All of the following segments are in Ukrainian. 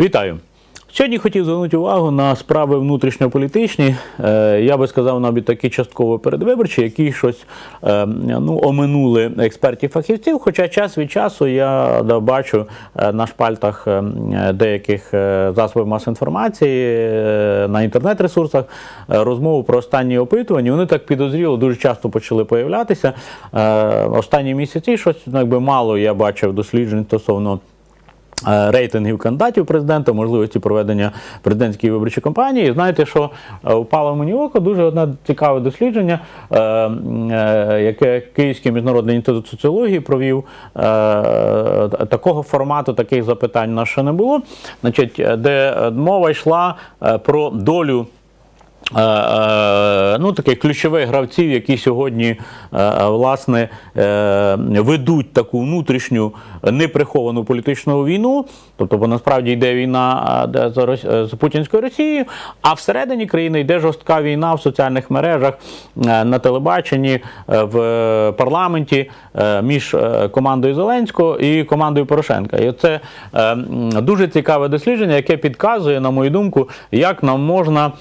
Вітаю! Сьогодні хотів звернути увагу на справи внутрішньополітичні. Е, Я би сказав, навіть такі частково передвиборчі, які щось е, ну, оминули експертів-фахівців. Хоча час від часу я бачу е, на шпальтах деяких засобів масової інформації на інтернет-ресурсах розмову про останні опитування. Вони так підозріло дуже часто почали появлятися. Останні місяці щось ну, якби мало я бачив досліджень стосовно. Е, рейтингів кандидатів президента, можливості проведення президентської виборчої кампанії. Знаєте, що е, впало мені в око дуже одне цікаве дослідження, е, е, яке Київський міжнародний інститут соціології провів. Е, Такого формату, таких запитань у нас не було. Значить, е, де е, мова йшла е, про долю. Е, е, Ну, таких ключових гравців, які сьогодні е, власне ведуть таку внутрішню неприховану політичну війну. Тобто, бо насправді йде війна з Путінською Росією, а всередині країни йде жорстка війна в соціальних мережах, на телебаченні, в парламенті між командою Зеленського і командою Порошенка. І це дуже цікаве дослідження, яке підказує, на мою думку, як нам можна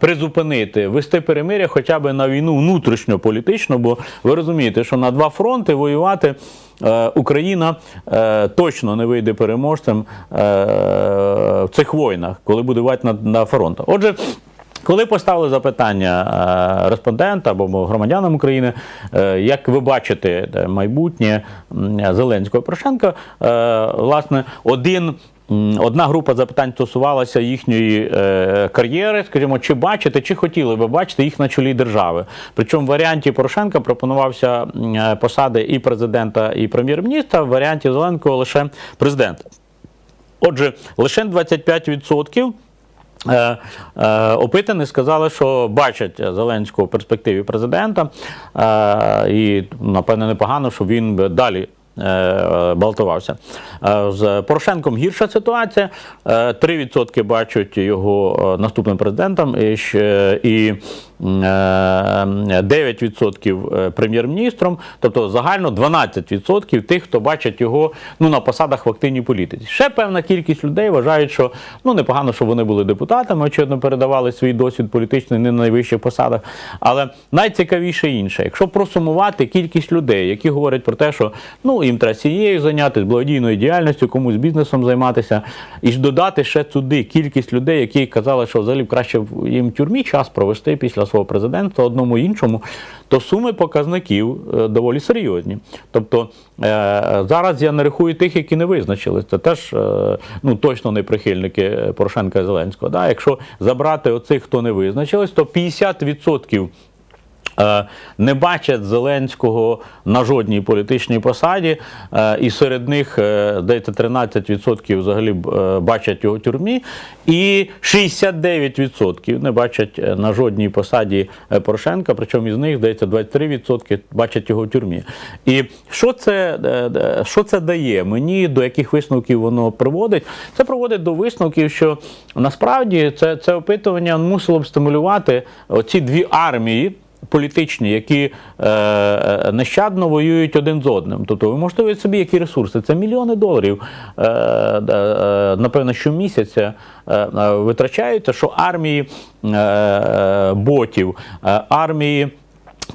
призупинити, вести перемиря хоча б на війну внутрішньополітичну, бо ви розумієте, що на два фронти воювати. е, Україна е, точно не вийде переможцем е, в цих війнах, коли буде на, на фронтах. Отже, коли поставили запитання е, респондента або громадянам України, е, як ви бачите е, майбутнє Зеленського і Порошенка, е, власне, один. Одна група запитань стосувалася їхньої е, кар'єри, скажімо, чи бачите, чи хотіли би бачити їх на чолі держави. Причому в варіанті Порошенка пропонувався е, посади і президента, і прем'єр-міністра, в варіанті Зеленського лише президента. Отже, лише 25% Е, е, Опитані сказали, що бачать Зеленського в перспективі президента, і напевне непогано, що він далі. Е, Балтувався Е, з Порошенком гірша ситуація. Е, 3% бачать його е, наступним президентом і і е, 9% е, прем'єр-міністром, тобто загально 12% тих, хто бачить його ну, на посадах в активній політиці. Ще певна кількість людей вважають, що ну непогано, що вони були депутатами, очевидно, передавали свій досвід політичний не на найвищих посадах. Але найцікавіше інше, якщо просумувати кількість людей, які говорять про те, що ну їм треба цією зайнятися, благодійною діяльністю, комусь бізнесом займатися, і додати ще туди кількість людей, які казали, що взагалі краще їм в тюрмі час провести після свого президентства одному іншому, то суми показників е, доволі серйозні. Тобто е, зараз я не рахую тих, які не визначились. Це теж е, ну, точно не прихильники Порошенка і Зеленського. Якщо забрати оцих, хто не визначились, то 50% Е, Не бачать Зеленського на жодній політичній посаді, е, і серед них е, здається 13% взагалі е, бачать його в тюрмі, і 69% не бачать е, на жодній посаді е, Порошенка, причому із них здається 23% бачать його в тюрмі. І що це, е, е, що це дає мені, до яких висновків воно приводить? Це приводить до висновків, що насправді це, це опитування мусило б стимулювати оці дві армії політичні, які е, е, нещадно воюють один з одним. Тобто ви можете уявити собі, які ресурси. Це мільйони доларів, е, е, напевно, щомісяця е, витрачаються, що армії е, е, ботів, е, армії.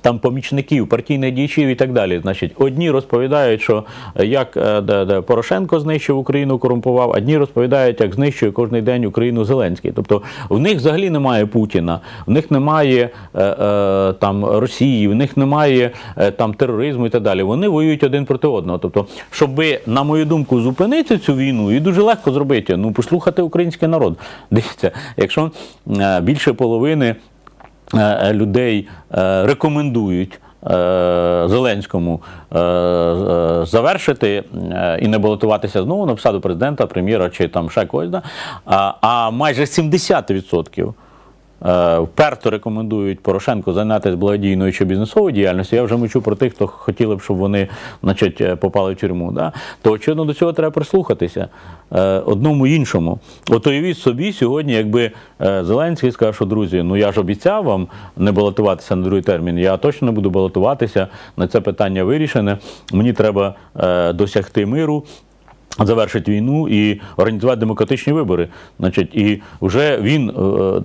Там помічників, партійних діячів і так далі. Значить, одні розповідають, що е, як е, де, де Порошенко знищив Україну, корумпував, одні розповідають, як знищує кожен день Україну Зеленський. Тобто в них взагалі немає Путіна, в них немає е, е, там Росії, в них немає е, там тероризму і так далі. Вони воюють один проти одного. Тобто, щоб, на мою думку, зупинити цю війну, і дуже легко зробити. Ну, послухати український народ. Дивіться, якщо е, більше половини людей е, рекомендують. е, Зеленському е, е, завершити е, і не балотуватися знову на посаду президента, прем'єра чи там ще когось, а, майже 70% е, вперто рекомендують Порошенку зайнятися благодійною чи бізнесовою діяльністю. Я вже мовчу про тих, хто хотіли б, щоб вони значить, е, попали в тюрму. Да? То очевидно до цього треба прислухатися е, одному іншому. От уявіть собі сьогодні, якби е, Зеленський сказав, що друзі, ну я ж обіцяв вам не балотуватися на другий термін. Я точно не буду балотуватися. На це питання вирішене. Мені треба е, досягти миру. Завершить війну і організувати демократичні вибори. Значить, і вже він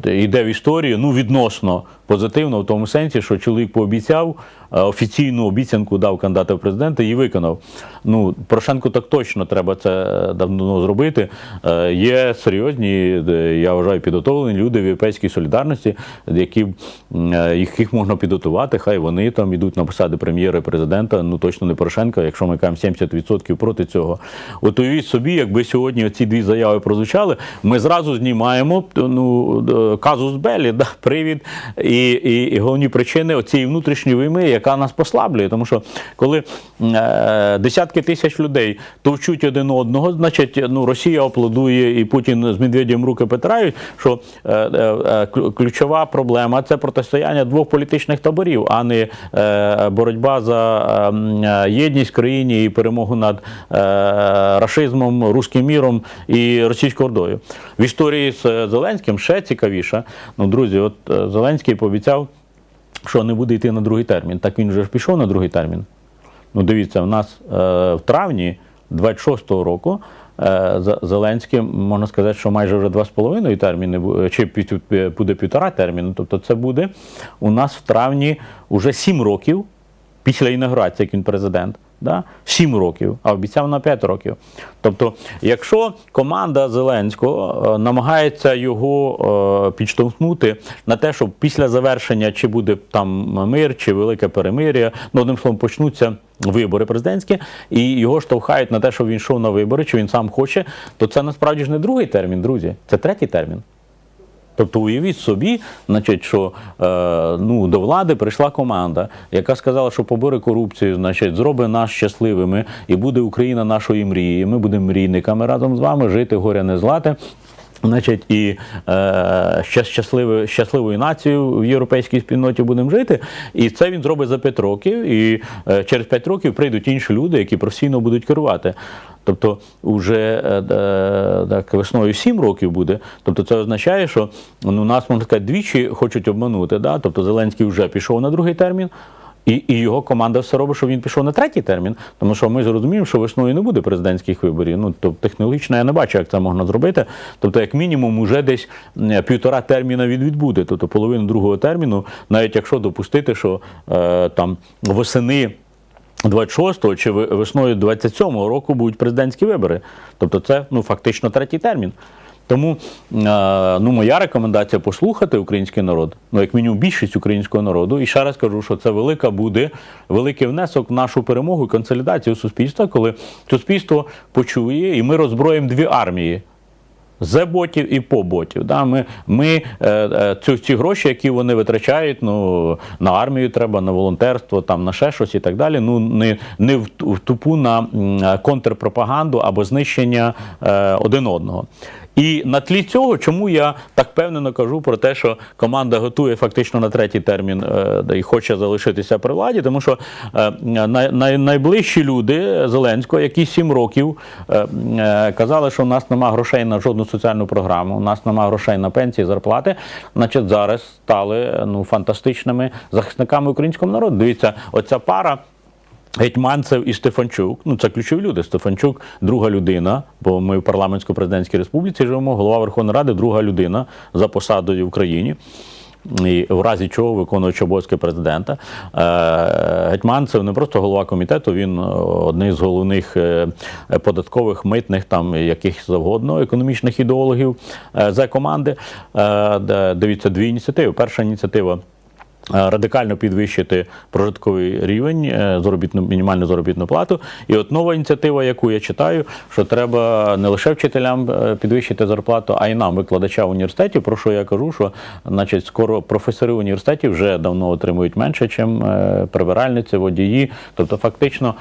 е, йде в історію ну відносно позитивно, в тому сенсі, що чоловік пообіцяв е, офіційну обіцянку дав кандидата в президенти і виконав. Ну Порошенку так точно треба це давно зробити. Е, є серйозні, е, я вважаю, підготовлені люди в європейській солідарності, які е, яких можна підготувати. Хай вони там йдуть на посади прем'єра і президента. Ну точно не Порошенка, якщо ми кажемо 70% проти цього. От уявіть собі, якби сьогодні ці дві заяви прозвучали, ми зразу знімаємо ну, казус Белі, да, привід і, і, і головні причини цієї внутрішньої війни, яка нас послаблює. Тому що коли е, десятки тисяч людей товчуть один одного, значить ну, Росія аплодує і Путін з Медведєм руки потирають, що е, е, ключова проблема це протистояння двох політичних таборів, а не е, боротьба за е, єдність країні і перемогу над е, рашизмом, руським міром і російською ордою. В історії з Зеленським ще цікавіше. Ну, друзі, от е, Зеленський пообіцяв, що не буде йти на другий термін. Так він вже ж пішов на другий термін. Ну, дивіться, у нас е, в травні 26-го року е, Зеленський, можна сказати, що майже вже два з половиною терміни, чи буде півтора терміну. Тобто, це буде у нас в травні вже сім років після інаугурації, як він президент да? 7 років, а обіцяв на 5 років. Тобто, якщо команда Зеленського е, намагається його е, підштовхнути на те, щоб після завершення чи буде там мир, чи велике перемир'я, ну одним словом, почнуться. Вибори президентські, і його штовхають на те, щоб він йшов на вибори, чи він сам хоче, то це насправді ж не другий термін, друзі, це третій термін. Тобто уявіть собі, значить, що е, ну, до влади прийшла команда, яка сказала, що побори корупцію, значить, зробить нас щасливими і буде Україна нашої мрії. Ми будемо мрійниками разом з вами жити, горя не злати. Значить, і е, щасливою, щасливою нацією в європейській спільноті будемо жити. І це він зробить за 5 років. І е, через 5 років прийдуть інші люди, які професійно будуть керувати. Тобто, вже е, е, так, весною 7 років буде. Тобто, це означає, що ну, нас можна сказати, двічі хочуть обманути. Да? Тобто Зеленський вже пішов на другий термін. І і його команда все робить, що він пішов на третій термін, тому що ми зрозуміємо, що весною не буде президентських виборів. Ну тобто технологічно я не бачу, як це можна зробити. Тобто, як мінімум, уже десь півтора терміна від відбуде, тобто половину другого терміну, навіть якщо допустити, що е, там восени. 26-го чи весною 27-го року будуть президентські вибори. Тобто це ну, фактично третій термін. Тому е, ну, моя рекомендація послухати український народ, ну як мінімум більшість українського народу. І ще раз кажу, що це велика буде великий внесок в нашу перемогу і консолідацію суспільства, коли суспільство почує, і ми роззброїмо дві армії. З ботів і по ботів. Да? Ми ми е, е, ці, ці гроші, які вони витрачають, ну на армію треба, на волонтерство, там на ще щось і так далі. Ну не не в, в тупу на контрпропаганду або знищення е, один одного. І на тлі цього, чому я так певнено кажу про те, що команда готує фактично на третій термін е, і хоче залишитися при владі, тому що е, най, най, найближчі люди Зеленського, які сім років е, казали, що у нас нема грошей на жодну соціальну програму, у нас нема грошей на пенсії, зарплати, значить зараз стали ну фантастичними захисниками українського народу. Дивіться, оця пара. Гетьманцев і Стефанчук, ну це ключові люди. Стефанчук друга людина, бо ми в парламентсько-президентській республіці живемо. Голова Верховної Ради, друга людина за посадою в Україні. І в разі чого виконуючи обов'язки президента. Е, Гетьманцев не просто голова комітету, він один з головних е, податкових митних, там яких завгодно економічних ідеологів е, за команди. Дивіться дві ініціативи. Перша ініціатива. Е, радикально підвищити прожитковий рівень е, заробітну мінімальну заробітну плату. І от нова ініціатива, яку я читаю, що треба не лише вчителям е, підвищити зарплату, а й нам, викладачам університетів. Про що я кажу, що значить скоро професори університетів вже давно отримують менше, ніж прибиральниці, водії. Тобто, фактично,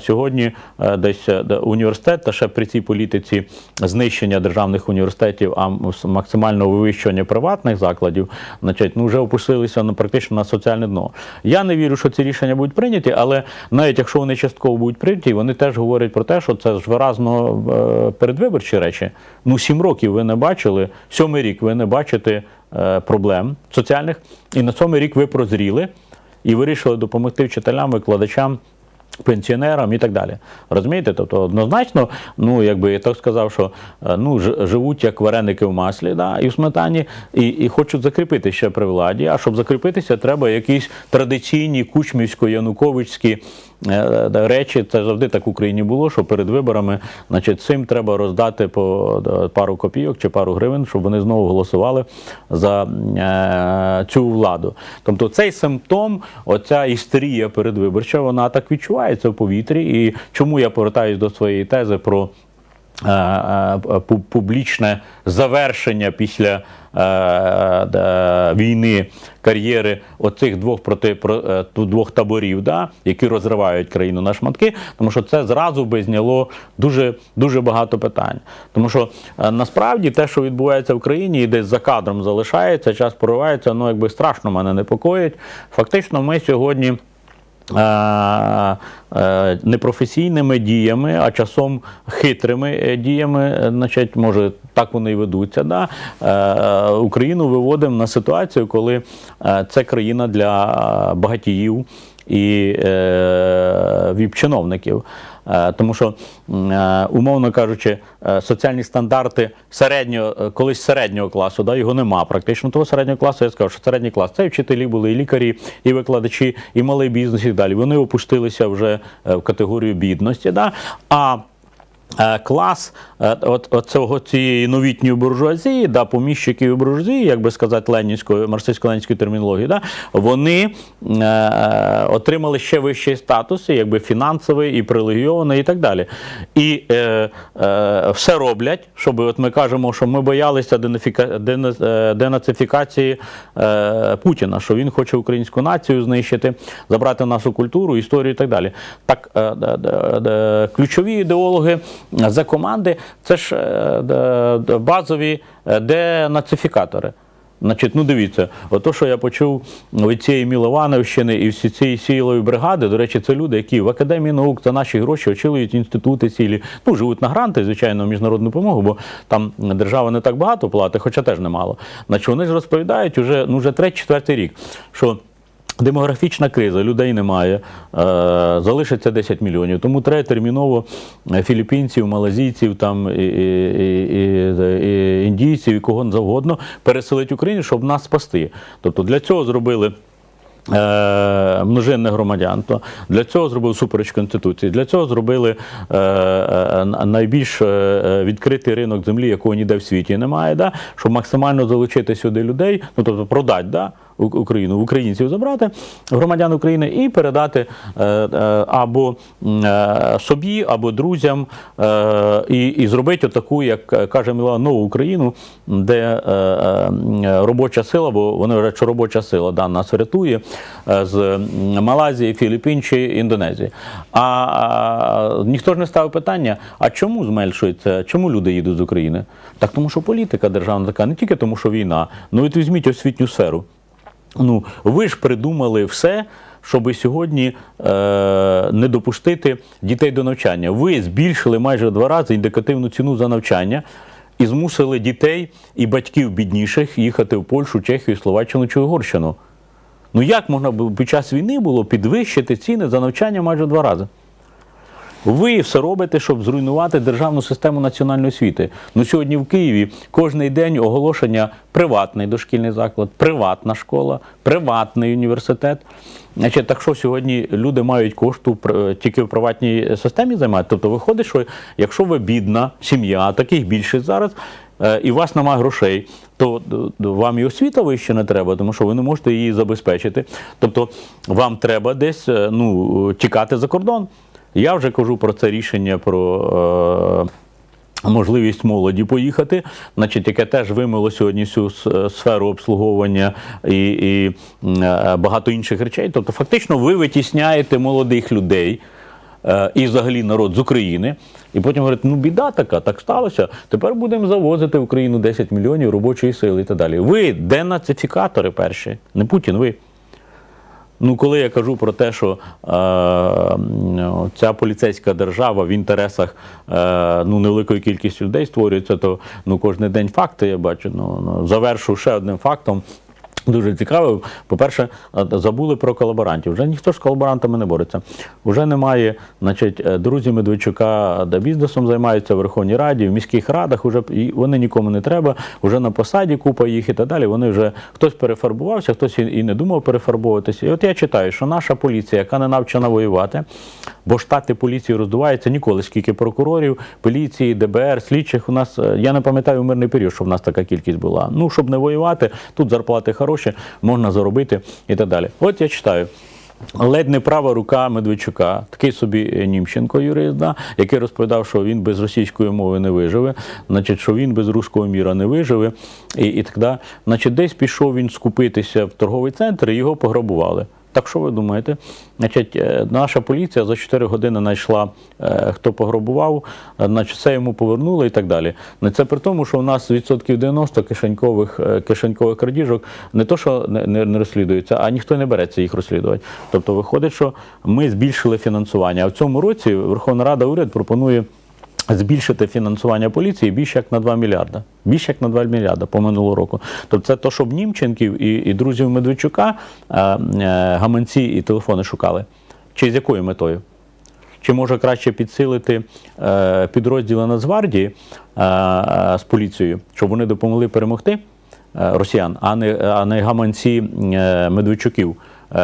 сьогодні десь університет, та ще при цій політиці знищення державних університетів, а максимального вивищування приватних закладів, значить, ну вже опустилися на практично фактично на соціальне дно. Я не вірю, що ці рішення будуть прийняті, але навіть якщо вони частково будуть прийняті, вони теж говорять про те, що це ж виразно е, передвиборчі речі. Ну, сім років ви не бачили, сьомий рік ви не бачите е, проблем соціальних, і на сьомий рік ви прозріли і вирішили допомогти вчителям, викладачам. Пенсіонерам і так далі. Розумієте? Тобто однозначно, ну якби я так сказав, що е, ну живуть як вареники в маслі, да, і в сметані, і, і хочуть закріпити ще при владі. А щоб закріпитися, треба якісь традиційні кучмівсько-януковицькі да, речі. Це завжди так в Україні було, що перед виборами, значить, цим треба роздати по е, пару копійок чи пару гривень, щоб вони знову голосували за е, цю владу. Тобто цей симптом, оця істерія передвиборча, вона так відчувається в повітрі. І чому я повертаюсь до своєї тези про е, е, пу- публічне завершення після е, е, війни кар'єри оцих двох проти про, е, двох таборів, да, які розривають країну на шматки, тому що це зразу би зняло дуже, дуже багато питань. Тому що е, насправді те, що відбувається в країні, і десь за кадром залишається, час проривається, ну якби страшно мене непокоїть. Фактично, ми сьогодні. Е, е, Непрофесійними діями, а часом хитрими е, діями, значить, може, так вони і ведуться. Да? Україну виводимо на ситуацію, коли це країна для багатіїв і е, віп-чиновників. Е, Тому що, е, умовно кажучи, е, соціальні стандарти середнього, колись середнього класу, да, його нема практично. Того середнього класу я сказав, що середній клас це і вчителі були, і лікарі, і викладачі, і малий бізнес, і далі. Вони опустилися вже в категорію бідності. Да? А клас е, от, от цього цієї новітньої буржуазії, да, поміщиків і буржуазії, як би сказати, ленінської, марксистсько-ленінської термінології, да, вони е, отримали ще вищий статус, якби фінансовий і привілейований, і так далі. І е, е, все роблять, щоб от ми кажемо, що ми боялися е, денацифікації е, Путіна, що він хоче українську націю знищити, забрати нашу культуру, історію і так далі. Так, е, де ключові ідеологи за команди це ж е, базові е, денацифікатори. Значить, ну дивіться, ото, що я почув від цієї Мілованівщини і всі цієї сілої бригади, до речі, це люди, які в академії наук за наші гроші очолюють інститути цілі, ну живуть на гранти, звичайно, міжнародну допомогу, бо там держава не так багато платить, хоча теж немало. Значить, вони ж розповідають уже, ну, вже третій-четвертий рік, що Демографічна криза, людей немає, е, залишиться 10 мільйонів. Тому треба терміново е, філіппінців, малазійців, там, і, і, і, і, індійців і кого завгодно переселити Україну, щоб нас спасти. Тобто для цього зробили. е, Множинне громадянство для цього зробили супереч конституції. Для цього зробили найбільш відкритий ринок землі, якого ніде в світі немає, да? щоб максимально залучити сюди людей, ну тобто продати да? Україну, українців забрати, громадян України і передати е, е, або е, собі, або друзям, і, і зробити отаку, як каже Мілана, нову Україну, де робоча сила, бо вони вважають, що робоча сила да, нас врятує е, з Малайзії, Філіппін чи Індонезії. А, а ніхто ж не ставив питання: а чому зменшується, чому люди їдуть з України? Так тому, що політика державна така, не тільки тому, що війна, ну от візьміть освітню сферу. Ну, ви ж придумали все, щоб сьогодні е, не допустити дітей до навчання. Ви збільшили майже два рази індикативну ціну за навчання і змусили дітей і батьків бідніших їхати в Польщу, Чехію, Словаччину чи Угорщину. Ну як можна під час війни було підвищити ціни за навчання майже два рази? Ви все робите, щоб зруйнувати державну систему національної освіти. Ну сьогодні в Києві кожний день оголошення приватний дошкільний заклад, приватна школа, приватний університет. Значить, так що сьогодні люди мають кошту пр- тільки в приватній системі займати. Тобто виходить, що якщо ви бідна сім'я, таких більшість зараз. е, І у вас немає грошей, то д- д- вам і освіта вище не треба, тому що ви не можете її забезпечити. Тобто вам треба десь е, ну, тікати за кордон. Я вже кажу про це рішення про. Е, Можливість молоді поїхати, значить, яке теж вимило сьогодні всю сферу обслуговування і, і е, багато інших речей. Тобто, фактично, ви витісняєте молодих людей е, і взагалі народ з України, і потім говорите, ну біда така, так сталося. Тепер будемо завозити в Україну 10 мільйонів робочої сили і так далі. Ви денацифікатори перші, не Путін, ви. Ну, коли я кажу про те, що е, ця поліцейська держава в інтересах е, ну, невеликої кількості людей створюється, то ну, кожен день факти я бачу. Ну, ну, завершу ще одним фактом. Дуже цікаво. По-перше, е, забули про колаборантів. Вже ніхто ж з колаборантами не бореться. Уже немає, значить, е, друзі Медведчука, де бізнесом займаються в Верховній Раді, в міських радах. Уже вони нікому не треба. Уже на посаді купа їх і так далі. Вони вже хтось перефарбувався, хтось і не думав перефарбовуватися. І от я читаю, що наша поліція, яка не навчена воювати, бо штати поліції роздуваються ніколи, скільки прокурорів, поліції, ДБР, слідчих у нас. е, Я не пам'ятаю мирний період, що в нас така кількість була. Ну, щоб не воювати, тут зарплати хороші, можна заробити і так далі. От я читаю. Ледь не права рука Медведчука, такий собі е, Німченко юрист, да, який розповідав, що він без російської мови не виживе, значить, що він без руського міра не виживе, і, і так далі. Значить, десь пішов він скупитися в торговий центр і його пограбували. Так що ви думаєте? Значить, е, наша поліція за 4 години знайшла, е, хто пограбував, е, значить, все йому повернули і так далі. Це при тому, що у нас відсотків 90 кишенькових, кишенькових крадіжок не то, що не, не, розслідуються, а ніхто не береться їх розслідувати. Тобто виходить, що ми збільшили фінансування. А в цьому році Верховна Рада уряд пропонує збільшити фінансування поліції більше як на 2 мільярда. Більше як на 2 мільярда по минулого року. Тобто це то, щоб Німченків і, і друзів Медведчука е, е, гаманці і телефони шукали. Чи з якою метою? Чи може краще підсилити е, підрозділи Нацгвардії з поліцією, щоб вони допомогли перемогти росіян, а не, а не гаманці Медведчуків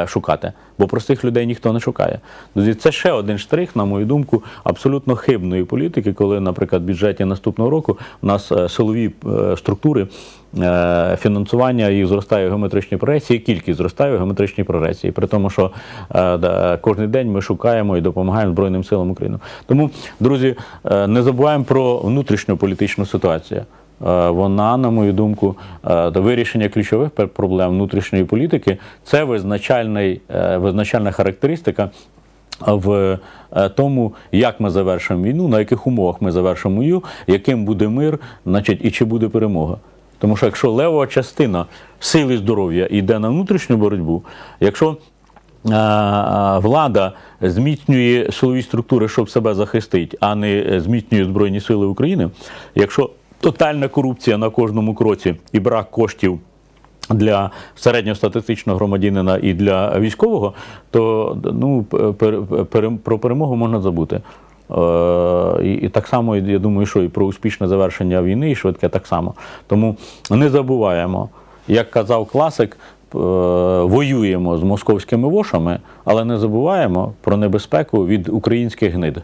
шукати? Бо простих людей ніхто не шукає. Друзі, це ще один штрих, на мою думку, абсолютно хибної політики, коли, наприклад, в бюджеті наступного року у нас е, силові е, структури. е, Фінансування їх зростає в геометричній прогресії, кількість зростає в геометричній прогресії, при тому, що да, кожен день ми шукаємо і допомагаємо Збройним силам України. Тому, друзі, не забуваємо про внутрішню політичну ситуацію. Е, Вона, на мою думку, е, до вирішення ключових проблем внутрішньої політики це визначальний, е, визначальна характеристика в тому, як ми завершимо війну, на яких умовах ми завершимо війну, яким буде мир, значить, і чи буде перемога. Тому що якщо левова частина сили здоров'я йде на внутрішню боротьбу, якщо влада зміцнює силові структури, щоб себе захистити, а не зміцнює Збройні Сили України, якщо тотальна корупція на кожному кроці і брак коштів для середньостатистичного громадянина і для військового, то ну, пер- пер- про перемогу можна забути. Е, І, так само, я думаю, що і про успішне завершення війни, і швидке так само. Тому не забуваємо, як казав класик, е, воюємо з московськими вошами, але не забуваємо про небезпеку від українських гнид.